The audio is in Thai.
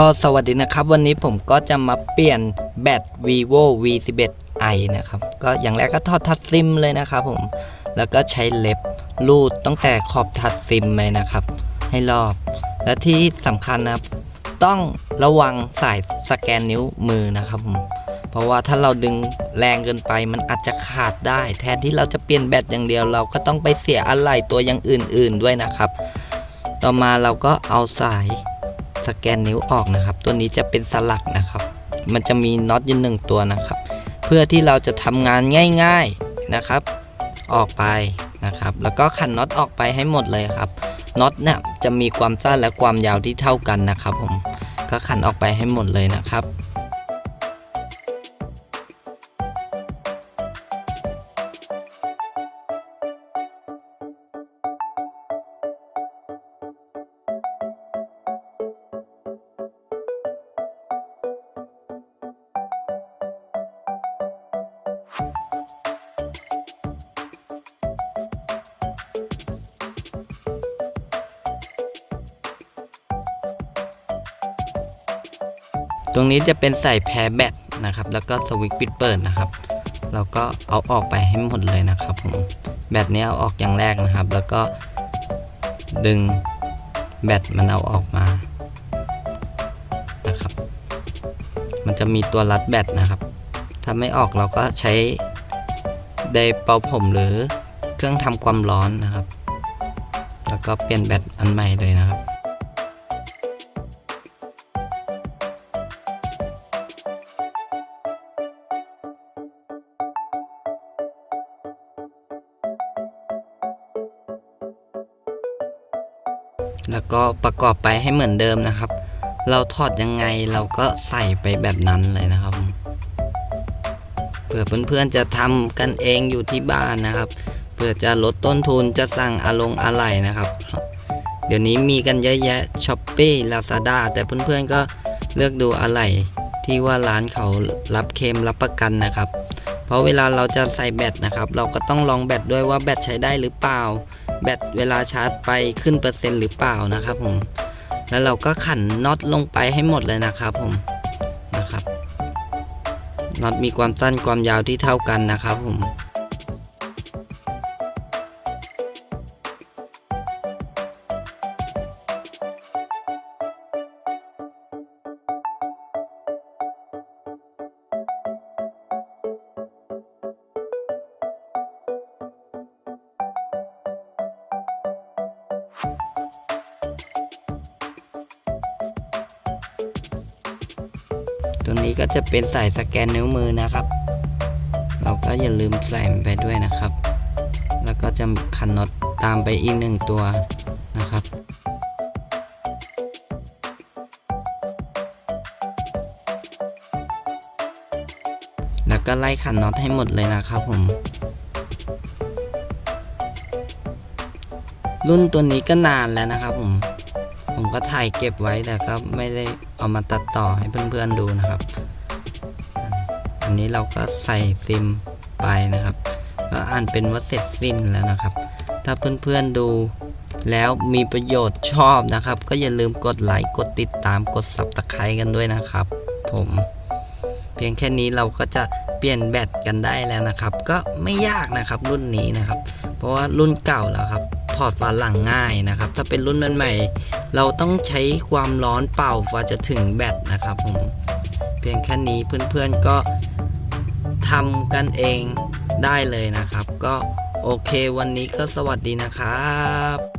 ก็สวัสดีนะครับ วันนี้ผมก็จะมาเปลี่ยนแบต vivo v 1 1 i นะครับ ก็อย่างแรกก็ทอดทัดซิมเลยนะครับผม แล้วก็ใช้เล็บลูดตั้งแต่ขอบทัดซิมเลยนะครับ ให้รอบ และที่สำคัญนะต้องระวังสายสแกนนิ้วมือนะครับผม เพราะว่าถ้าเราดึงแรงเกินไปมันอาจจะขาดได้ แทนที่เราจะเปลี่ยนแบตอย่างเดียว เราก็ต้องไปเสียอะไหล่ตัวอย่างอื่น ๆด้วยนะครับ ต่อมาเราก็เอาสาย สแกนนิ้วออกนะครับ ตัวนี้จะเป็นสลักนะครับ มันจะมีน็อตอยืนหนึ่งตัวนะครับ เพื่อที่เราจะทำงานง่าย ๆนะครับ ออกไปนะครับ แล้วก็ขันน็อตออกไปให้หมดเลยครับน็อตเนี่ยจะมีความสั้นและความยาวที่เท่ากันนะครับ ผมก็ขันออกไปให้หมดเลยนะครับ ตรงนี้จะเป็นใส่แพรแบตนะครับ แล้วก็สวิตช์ปิดเปิดนะครับ เราก็เอาออกไปให้หมดเลยนะครับผม แบตนี้เอาออกอย่างแรกนะครับ แล้วก็ดึงแบตมันเอาออกมานะครับ มันจะมีตัวรัดแบตนะครับ ถ้าไม่ออกเราก็ใช้ไดเป่าผมหรือเครื่องทำความร้อนนะครับ แล้วก็เปลี่ยนแบตอันใหม่เลยนะครับ แล้วก็ประกอบไปให้เหมือนเดิมนะครับ เราถอดยังไงเราก็ใส่ไปแบบนั้นเลยนะครับผมเผื่อเพื่อนๆจะทำกันเองอยู่ที่บ้านนะครับเพื่อจะลดต้นทุนจะสั่งอาลงอะไหล่นะครับ เดี๋ยวนี้มีกันเยอะแยะช้อปปี้ลาซาด้าแต่เพื่อนๆก็เลือกดูอะไหล่ที่ว่าร้านเขารับเคมรับประกันนะครับ เพราะเวลาเราจะใส่แบตนะครับ เราก็ต้องลองแบตด้วยว่าแบตใช้ได้หรือเปล่า แบตเวลาชาร์จไปขึ้นเปอร์เซ็นต์หรือเปล่านะครับผม แล้วเราก็ขันน็อตลงไปให้หมดเลยนะครับผมนะครับน็อตมีความสั้นความยาวที่เท่ากันนะครับผม ตัวนี้ก็จะเป็นสายสแกนนิ้วมือนะครับ เราก็อย่าลืมใส่มันไปด้วยนะครับ แล้วก็จะขันน็อตตามไปอีกหนึ่งตัวนะครับแล้วก็ไล่ขันน็อตให้หมดเลยนะครับผม รุ่นตัวนี้ก็นานแล้วนะครับผม ผมก็ถ่ายเก็บไว้แต่ก็ไม่ได้เอามาตัดต่อให้เพื่อนๆดูนะครับ อันนี้เราก็ใส่ซิมไปนะครับ ก็อ่านเป็นว่าเสร็จสิ้นแล้วนะครับ ถ้าเพื่อนๆดูแล้วมีประโยชน์ชอบนะครับ ก็อย่าลืมกดไลค์กดติดตามกด subscribe กันด้วยนะครับ ผม เพียงแค่นี้เราก็จะเปลี่ยนแบตกันได้แล้วนะครับ ก็ไม่ยากนะครับรุ่นนี้นะครับ เพราะว่ารุ่นเก่าแล้วครับ ถอดฝาหลังง่ายนะครับ ถ้าเป็นรุ่นใหม่ๆเราต้องใช้ความร้อนเป่าฝาจะถึงแบตนะครับผมเพียงแค่นี้เพื่อนๆก็ทำกันเองได้เลยนะครับ ก็โอเควันนี้ก็สวัสดีนะครับ